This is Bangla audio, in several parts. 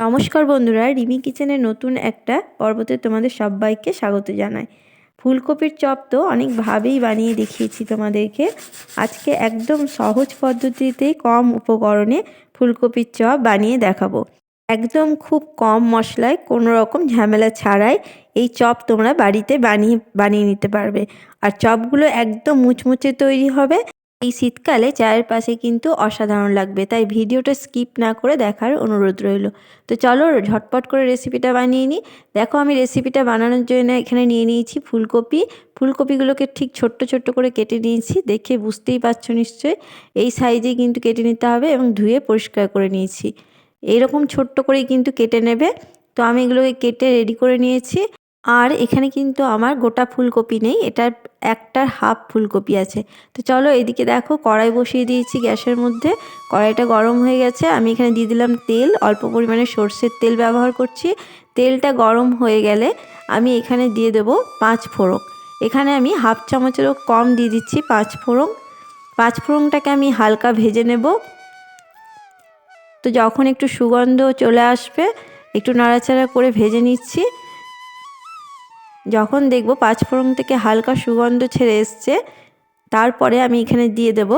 নমস্কার বন্ধুরা, রিমি কিচেনের নতুন একটা পর্বতে তোমাদের সবাইকে স্বাগত জানাই। ফুলকপির চপ তো অনেকভাবেই বানিয়ে দেখিয়েছি তোমাদেরকে। আজকে একদম সহজ পদ্ধতিতে কম উপকরণে ফুলকপির চপ বানিয়ে দেখাবো। একদম খুব কম মশলায়, কোনো রকম ঝামেলা ছাড়াই এই চপ তোমরা বাড়িতে বানিয়ে বানিয়ে নিতে পারবে। আর চপগুলো একদম মুচমুচে তৈরি হবে। এই শীতকালে চায়ের পাশে কিন্তু অসাধারণ লাগবে, তাই ভিডিওটা স্কিপ না করে দেখার অনুরোধ রইল। তো চলো ঝটপট করে রেসিপিটা বানিয়ে নিই। দেখো আমি রেসিপিটা বানানোর জন্য এখানে নিয়ে নিয়েছি ফুলকপি। ফুলকপিগুলোকে ঠিক ছোট্ট ছোট্ট করে কেটে নিয়েছি, দেখে বুঝতেই পারছ নিশ্চয়ই। এই সাইজে কিন্তু কেটে নিতে হবে এবং ধুয়ে পরিষ্কার করে নিয়েছি। এইরকম ছোট্ট করেই কিন্তু কেটে নেবে। তো আমি এগুলোকে কেটে রেডি করে নিয়েছি। আর এখানে কিন্তু আমার গোটা ফুলকপি নেই, এটার একটার হাফ ফুলকপি আছে। তো চলো এদিকে দেখো, কড়াই বসিয়ে দিয়েছি গ্যাসের মধ্যে। কড়াইটা গরম হয়ে গেছে, আমি এখানে দিয়ে দিলাম তেল। অল্প পরিমাণে সর্ষের তেল ব্যবহার করছি। তেলটা গরম হয়ে গেলে আমি এখানে দিয়ে দেবো পাঁচ ফোড়ন। এখানে আমি হাফ চামচেরও কম দিয়ে দিচ্ছি পাঁচ ফোড়ন। পাঁচ ফোড়নটাকে আমি হালকা ভেজে নেব। তো যখন একটু সুগন্ধ চলে আসবে, একটু নাড়াচাড়া করে ভেজে নিচ্ছি। যখন দেখব পাঁচফোড়ন থেকে হালকা সুগন্ধ ছেড়ে এসছে, তারপরে আমি এখানে দিয়ে দেব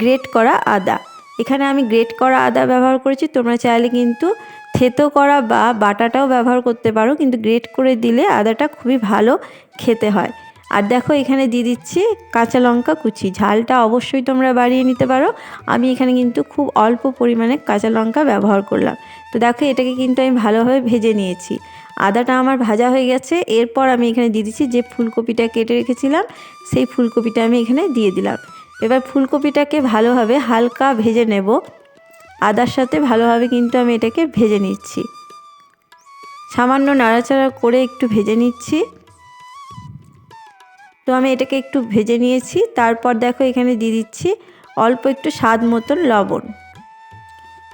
গ্রেট করা আদা। এখানে আমি গ্রেট করা আদা ব্যবহার করেছি, তোমরা চাইলে কিন্তু থেতো করা বা বাটাটাও ব্যবহার করতে পারো, কিন্তু গ্রেট করে দিলে আদাটা খুবই ভালো খেতে হয়। আর দেখো এখানে দিয়ে দিচ্ছি কাঁচা লঙ্কা কুচি। ঝালটা অবশ্যই তোমরা বাড়িয়ে নিতে পারো। আমি এখানে কিন্তু খুব অল্প পরিমাণে কাঁচা লঙ্কা ব্যবহার করলাম। তো দেখো এটাকে কিন্তু আমি ভালোভাবে ভেজে নিয়েছি। আদাটা আমার ভাজা হয়ে গেছে। এরপর আমি এখানে দিয়ে দিচ্ছি যে ফুলকপিটা কেটে রেখেছিলাম, সেই ফুলকপিটা আমি এখানে দিয়ে দিলাম। এবার ফুলকপিটাকে ভালোভাবে হালকা ভেজে নেব। আদার সাথে ভালোভাবে কিন্তু আমি এটাকে ভেজে নিচ্ছি। সামান্য নাড়াচাড়া করে একটু ভেজে নিচ্ছি। তো আমি এটাকে একটু ভেজে নিয়েছি। তারপর দেখো এখানে দিয়ে দিচ্ছি অল্প একটু স্বাদ মতন লবণ।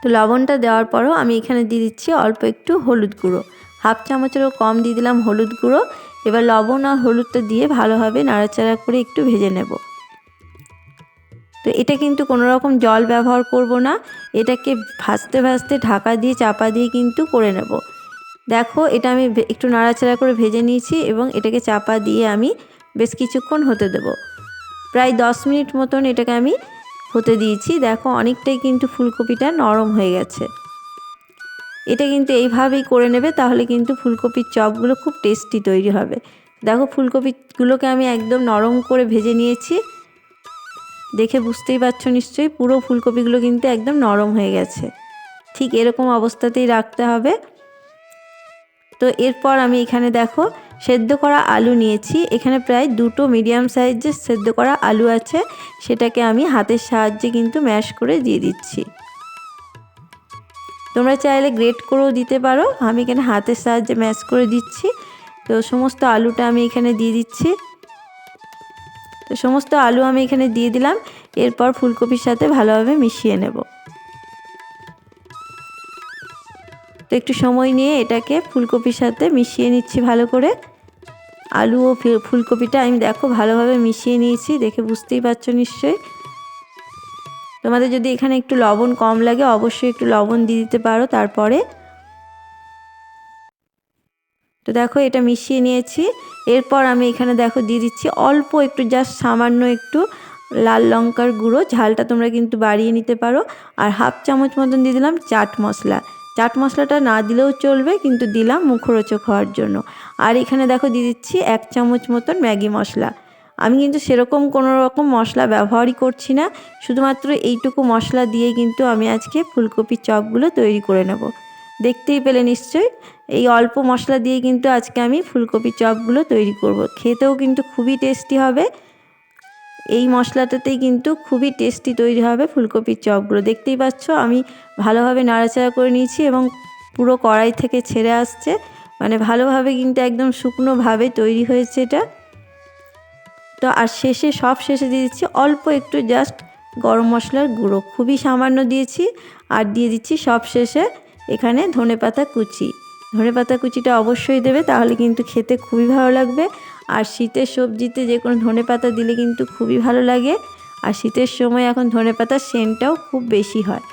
তো লবণটা দেওয়ার পরও আমি এখানে দিয়ে দিচ্ছি অল্প একটু হলুদ গুঁড়ো। হাফ চামচেরও কম দিয়ে দিলাম হলুদ গুঁড়ো। এবার লবণ আর হলুদটা দিয়ে ভালোভাবে নাড়াচাড়া করে একটু ভেজে নেব। তো এটা কিন্তু কোনো রকম জল ব্যবহার করব না। এটাকে ভাজতে ভাজতে ঢাকা দিয়ে চাপা দিয়ে কিন্তু করে নেব। দেখো এটা আমি একটু নাড়াচাড়া করে ভেজে নিয়েছি এবং এটাকে চাপা দিয়ে আমি বেশ কিছুক্ষণ হতে দেব। প্রায় দশ মিনিট মতন এটাকে আমি হতে দিয়েছি। দেখো, অনেকটাই কিন্তু ফুলকপিটা নরম হয়ে গেছে। এটা কিন্তু এইভাবেই করে নেবে, তাহলে কিন্তু ফুলকপির চপগুলো খুব টেস্টি তৈরি হবে। দেখো, ফুলকপিগুলোকে আমি একদম নরম করে ভেজে নিয়েছি। দেখে বুঝতেই পারছ নিশ্চয়ই, পুরো ফুলকপিগুলো কিন্তু একদম নরম হয়ে গেছে। ঠিক এরকম অবস্থাতেই রাখতে হবে। তো এরপর আমি এখানে দেখো সেদ্ধ করা আলু নিয়েছি। এখানে প্রায় দুটো মিডিয়াম সাইজের সেদ্ধ করা আলু আছে। সেটাকে আমি হাতের সাহায্যে কিন্তু ম্যাশ করে দিয়ে দিচ্ছি। তোমরা চাইলে গ্রেট করেও দিতে পারো। আমি এখানে হাতের সাহায্যে ম্যাশ করে দিচ্ছি। তো সমস্ত আলুটা আমি এখানে দিয়ে দিচ্ছি। তো সমস্ত আলু আমি এখানে দিয়ে দিলাম। এরপর ফুলকপির সাথে ভালোভাবে মিশিয়ে নেব। তো একটু সময় নিয়ে এটাকে ফুলকপির সাথে মিশিয়ে নিচ্ছি ভালো করে। আলু ও ফুলকপিটা আমি দেখো ভালোভাবে মিশিয়ে নিয়েছি, দেখে বুঝতেই পারছ নিশ্চয়ই। তোমাদের যদি এখানে একটু লবণ কম লাগে, অবশ্যই একটু লবণ দিয়ে দিতে পারো তারপরে। তো দেখো এটা মিশিয়ে নিয়েছি। এরপর আমি এখানে দেখো দিয়ে দিচ্ছি অল্প একটু, জাস্ট সামান্য একটু লাল লঙ্কার গুঁড়ো, ঝালটা তোমরা কিন্তু বাড়িয়ে নিতে পারো। আর হাফ চামচ মতন দিয়ে দিলাম চাট মশলা। চাট মশলাটা না দিলেও চলবে, কিন্তু দিলাম মুখরোচক হওয়ার জন্য। আর এখানে দেখো দিয়ে দিচ্ছি এক চামচ মতন ম্যাগি মশলা। আমি কিন্তু সেরকম কোনো রকম মশলা ব্যবহারই করছি না, শুধুমাত্র এইটুকু মশলা দিয়ে কিন্তু আমি আজকে ফুলকপির চপগুলো তৈরি করে নেব। দেখতেই পেলে নিশ্চয়ই, এই অল্প মশলা দিয়ে কিন্তু আজকে আমি ফুলকপির চপগুলো তৈরি করব। খেতেও কিন্তু খুবই টেস্টি হবে এই মশলাটাতেই কিন্তু খুবই টেস্টি তৈরি হবে ফুলকপির চপগুলো। দেখতেই পাচ্ছ, আমি ভালোভাবে নাড়াচাড়া করে নিয়েছি এবং পুরো কড়াই থেকে ছেড়ে আসছে। মানে ভালোভাবে কিন্তু একদম শুকনোভাবে তৈরি হয়েছে এটা। তো আর শেষে, সব শেষে দিয়ে দিচ্ছি অল্প একটু জাস্ট গরম মশলার গুঁড়ো। খুবই সামান্য দিয়েছি আর দিয়ে দিচ্ছি সব শেষে এখানে ধনে পাতা কুচি। ধনে পাতা কুচিটা অবশ্যই দেবে, তাহলে কিন্তু খেতে খুবই ভালো লাগবে। আর শীতের সবজিতে যে কোনো ধনে পাতা দিলে কিন্তু খুবই ভালো লাগে। আর শীতের সময় এখন ধনে পাতার সেন্টটাও খুব বেশি হয়।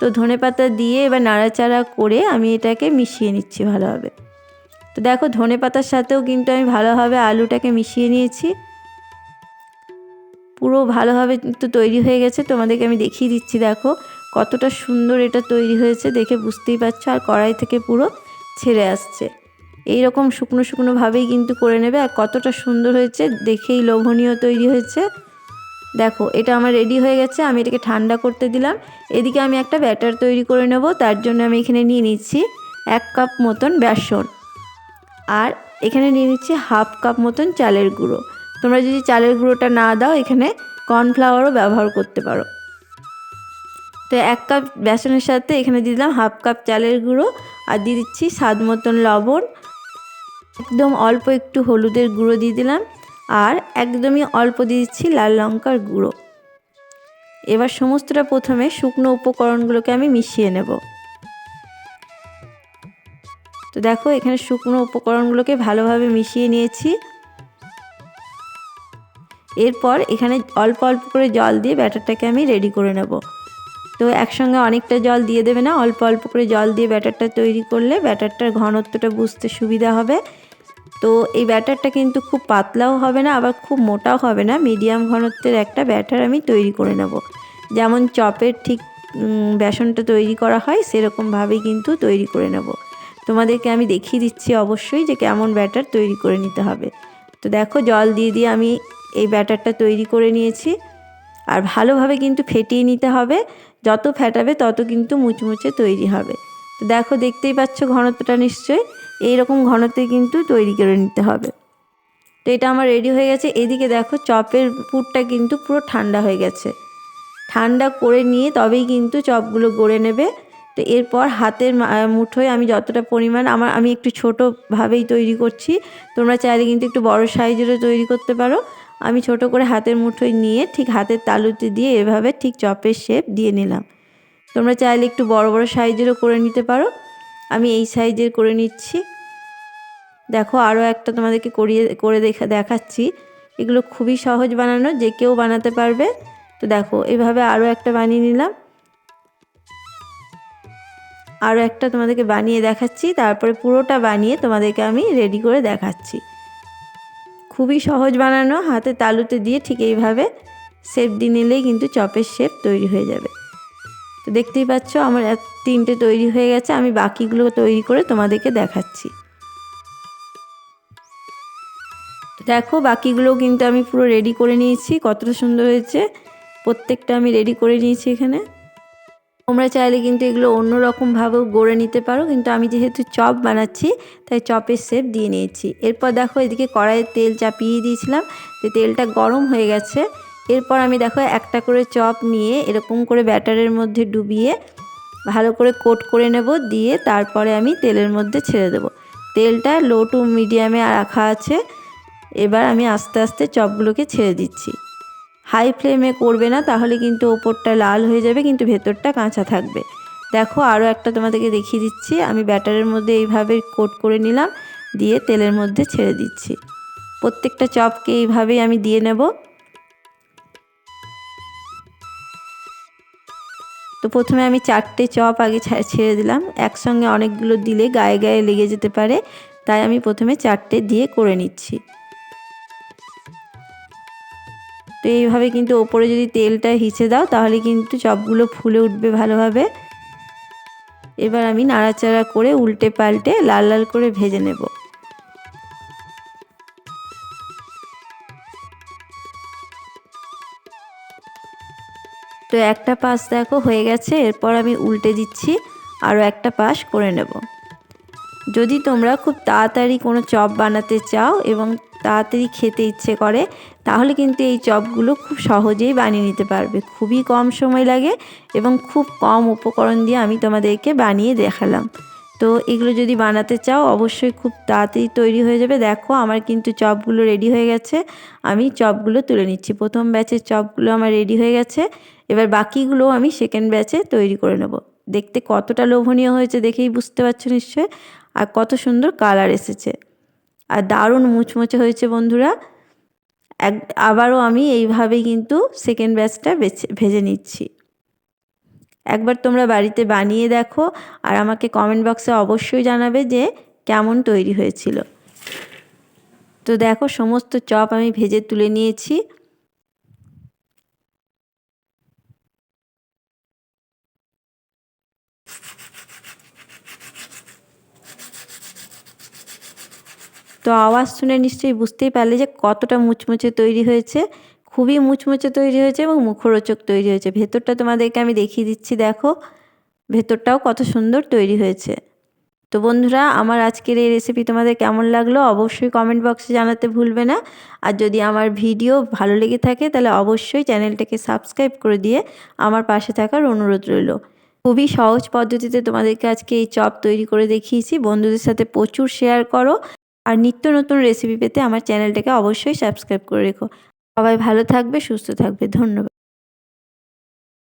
তো ধনে পাতা দিয়ে এবার নাড়াচাড়া করে আমি এটাকে মিশিয়ে নিচ্ছি ভালোভাবে। তো দেখো ধনে পাতার সাথেও কিন্তু আমি ভালোভাবে আলুটাকে মিশিয়ে নিয়েছি। পুরো ভালোভাবে কিন্তু তৈরি হয়ে গেছে। তোমাদেরকে আমি দেখিয়ে দিচ্ছি, দেখো কতটা সুন্দর এটা তৈরি হয়েছে। দেখে বুঝতেই পারছ, আর কড়াই থেকে পুরো ছেড়ে আসছে। এই রকম শুকনো শুকনোভাবেই কিন্তু করে নেবে আর কতটা সুন্দর হয়েছে, দেখেই লোভনীয় তৈরি হয়েছে। দেখো, এটা আমার রেডি হয়ে গেছে, আমি এটাকে ঠান্ডা করতে দিলাম। এদিকে আমি একটা ব্যাটার তৈরি করে নেব, তার জন্য আমি এখানে নিয়ে নিচ্ছি এক কাপ মতন বেসন। আর এখানে নিয়ে নিচ্ছি হাফ কাপ মতন চালের গুঁড়ো। তোমরা যদি চালের গুঁড়োটা না দাও, এখানে কর্নফ্লাওয়ারও ব্যবহার করতে পারো। তো এক কাপ বেসনের সাথে এখানে দিয়ে দিলাম হাফ কাপ চালের গুঁড়ো, আর দিয়ে দিচ্ছি স্বাদ মতন লবণ একদম অল্প একটু হলুদের গুঁড়ো দিয়ে দিলাম আর একদমই অল্প দিয়ে দিচ্ছি লাল লঙ্কার গুঁড়ো। এবার সমস্তটা প্রথমে শুকনো উপকরণগুলোকে আমি মিশিয়ে নেব। তো দেখো, এখানে শুকনো উপকরণগুলোকে ভালোভাবে মিশিয়ে নিয়েছি। এরপর এখানে অল্প অল্প করে জল দিয়ে ব্যাটারটাকে আমি রেডি করে নেব। তো একসঙ্গে অনেকটা জল দিয়ে দেবে না, অল্প অল্প করে জল দিয়ে ব্যাটারটা তৈরি করলে ব্যাটারটার ঘনত্বটা বুঝতে সুবিধা হবে। তো এই ব্যাটারটা কিন্তু খুব পাতলাও হবে না, আবার খুব মোটাও হবে না। মিডিয়াম ঘনত্বের একটা ব্যাটার আমি তৈরি করে নেব। যেমন চপের ঠিক বেসনটা তৈরি করা হয়, সেরকমভাবেই কিন্তু তৈরি করে নেব। তোমাদেরকে আমি দেখিয়ে দিচ্ছি অবশ্যই যে কেমন ব্যাটার তৈরি করে নিতে হবে। তো দেখো, জল দিয়ে দিয়ে আমি এই ব্যাটারটা তৈরি করে নিয়েছি। আর ভালোভাবে কিন্তু ফেটিয়ে নিতে হবে। যত ফেটাবে, তত কিন্তু মুচমুচে তৈরি হবে। তো দেখো, দেখতেই পাচ্ছ ঘনত্বটা নিশ্চয়ই। এইরকম ঘনত্বে কিন্তু তৈরি করে নিতে হবে। তো এটা আমার রেডি হয়ে গেছে। এদিকে দেখো চপের পুরটা কিন্তু পুরো ঠান্ডা হয়ে গেছে। ঠান্ডা করে নিয়ে তবেই কিন্তু চপগুলো গড়ে নেবে। তো এরপর হাতের মুঠোয় আমি যতটা পরিমাণ আমার, আমি একটু ছোটোভাবেই তৈরি করছি। তোমরা চাইলে কিন্তু একটু বড় সাইজেরও তৈরি করতে পারো। আমি ছোট করে হাতের মুঠোয় নিয়ে ঠিক হাতের তালুতে দিয়ে এভাবে ঠিক চপের শেপ দিয়ে নিলাম। তোমরা চাইলে একটু বড় বড় সাইজেরও করে নিতে পারো। আমি এই সাইজের করে নিচ্ছি। দেখো আরও একটা তোমাদেরকে করিয়ে, করে দেখা, দেখাচ্ছি। এগুলো খুবই সহজ বানানো, যে কেউ বানাতে পারবে। তো দেখো, এভাবে আরও একটা বানিয়ে নিলাম। আরও একটা তোমাদেরকে বানিয়ে দেখাচ্ছি, তারপরে পুরোটা বানিয়ে তোমাদেরকে আমি রেডি করে দেখাচ্ছি। খুবই সহজ বানানো, হাতে তালুতে দিয়ে ঠিক এইভাবে শেপ দিয়ে নিলেই কিন্তু চপের শেপ তৈরি হয়ে যাবে। তো দেখতেই পাচ্ছ, আমার তিনটে তৈরি হয়ে গেছে, আমি বাকিগুলো তৈরি করে তোমাদেরকে দেখাচ্ছি। দেখো, বাকিগুলো কিন্তু আমি পুরো রেডি করে নিয়েছি, কতটা সুন্দর হয়েছে। প্রত্যেকটা আমি রেডি করে নিয়েছি এখানে। তোমরা চাইলে কিন্তু এগুলো অন্য রকমভাবেও গড়ে নিতে পারো, কিন্তু আমি যেহেতু চপ বানাচ্ছি, তাই চপের শেপ দিয়ে নিয়েছি। এরপর দেখো, এদিকে কড়াইয়ে তেল চাপিয়ে দিয়েছিলাম যে তেলটা গরম হয়ে গেছে। এরপর আমি দেখো একটা করে চপ নিয়ে এরকম করে ব্যাটারের মধ্যে ডুবিয়ে ভালো করে কোট করে নেব, দিয়ে তারপরে আমি তেলের মধ্যে ছেড়ে দেব। তেলটা লো টু মিডিয়ামে রাখা আছে। এবার আমি আস্তে আস্তে চপগুলোকে ছেড়ে দিচ্ছি। হাই ফ্লেমে করবে না, তাহলে কিন্তু ওপরটা লাল হয়ে যাবে, কিন্তু ভেতরটা কাঁচা থাকবে। দেখো আরও একটা তোমাদেরকে দেখিয়ে দিচ্ছি। আমি ব্যাটারের মধ্যে এইভাবে কোট করে নিলাম, দিয়ে তেলের মধ্যে ছেড়ে দিচ্ছি। প্রত্যেকটা চপকে এইভাবেই আমি দিয়ে নেব। তো প্রথমে আমি চারটে চপ আগে ছেড়ে দিলাম। একসঙ্গে অনেকগুলো দিলে গায়ে গায়ে লেগে যেতে পারে। তাই আমি প্রথমে চারটে দিয়ে করে নিচ্ছি। তো এইভাবে কিন্তু ওপরে যদি তেলটা হিচে দাও, তাহলে কিন্তু চপগুলো ফুলে উঠবে ভালোভাবে। এবার আমি নাড়াচাড়া করে উল্টে পাল্টে লাল লাল করে ভেজে নেব। তো একটা পাশ দেখো, হয়ে গেছে। এরপর আমি উল্টে দিচ্ছি, আরও একটা পাশ করে নেব। যদি তোমরা খুব তাড়াতাড়ি কোনো চপ বানাতে চাও এবং তাড়াতাড়ি খেতে ইচ্ছে করে, তাহলে কিন্তু এই চপগুলো খুব সহজেই বানিয়ে নিতে পারবে। খুবই কম সময় লাগে এবং খুব কম উপকরণ দিয়ে আমি তোমাদেরকে বানিয়ে দেখালাম। তো এগুলো যদি বানাতে চাও, অবশ্যই খুব তাড়াতাড়ি তৈরি হয়ে যাবে। দেখো, আমার কিন্তু চপগুলো রেডি হয়ে গেছে। আমি চপগুলো তুলে নিচ্ছি। প্রথম ব্যাচের চপগুলো আমার রেডি হয়ে গেছে। এবার বাকিগুলো আমি সেকেন্ড ব্যাচে তৈরি করে নেব। দেখতে কতটা লোভনীয় হয়েছে দেখেই বুঝতে পারছ নিশ্চয় আর কত সুন্দর কালার এসেছে। আর দারুণ মুচমুচে হয়েছে বন্ধুরা। এক, আবারও আমি এইভাবেই কিন্তু সেকেন্ড ব্যাচটা বেছে, ভেজে নিচ্ছি। একবার তোমরা বাড়িতে বানিয়ে দেখো আর আমাকে কমেন্ট বক্সে অবশ্যই জানাবে যে কেমন তৈরি হয়েছিল। তো দেখো সমস্ত চপ আমি ভেজে তুলে নিয়েছি। তো আওয়াজ শুনে নিশ্চয়ই বুঝতেই পারলে যে কতটা মুচমুচে তৈরি হয়েছে, খুবই মুচমুচে তৈরি হয়েছে এবং মুখরোচক তৈরি হয়েছে। ভেতরটা তোমাদেরকে আমি দেখিয়ে দিচ্ছি, দেখো। ভেতরটাও কত সুন্দর তৈরি হয়েছে। তো বন্ধুরা, আমার আজকের এই রেসিপি তোমাদের কেমন লাগল অবশ্যই কমেন্ট বক্সে জানাতে ভুলবে না। আর যদি আমার ভিডিও ভালো লেগে থাকে, তাহলে অবশ্যই চ্যানেলটাকে সাবস্ক্রাইব করে দিয়ে আমার পাশে থাকার অনুরোধ রইল। খুবই সহজ পদ্ধতিতে তোমাদেরকে আজকে এই চপ তৈরি করে দেখিয়েছি। বন্ধুদের সাথে প্রচুর শেয়ার করো। আর নিত্য নতুন রেসিপি পেতে আমার চ্যানেলটাকে অবশ্যই সাবস্ক্রাইব করে রেখো। সবাই ভালো থাকবে, সুস্থ থাকবে। ধন্যবাদ।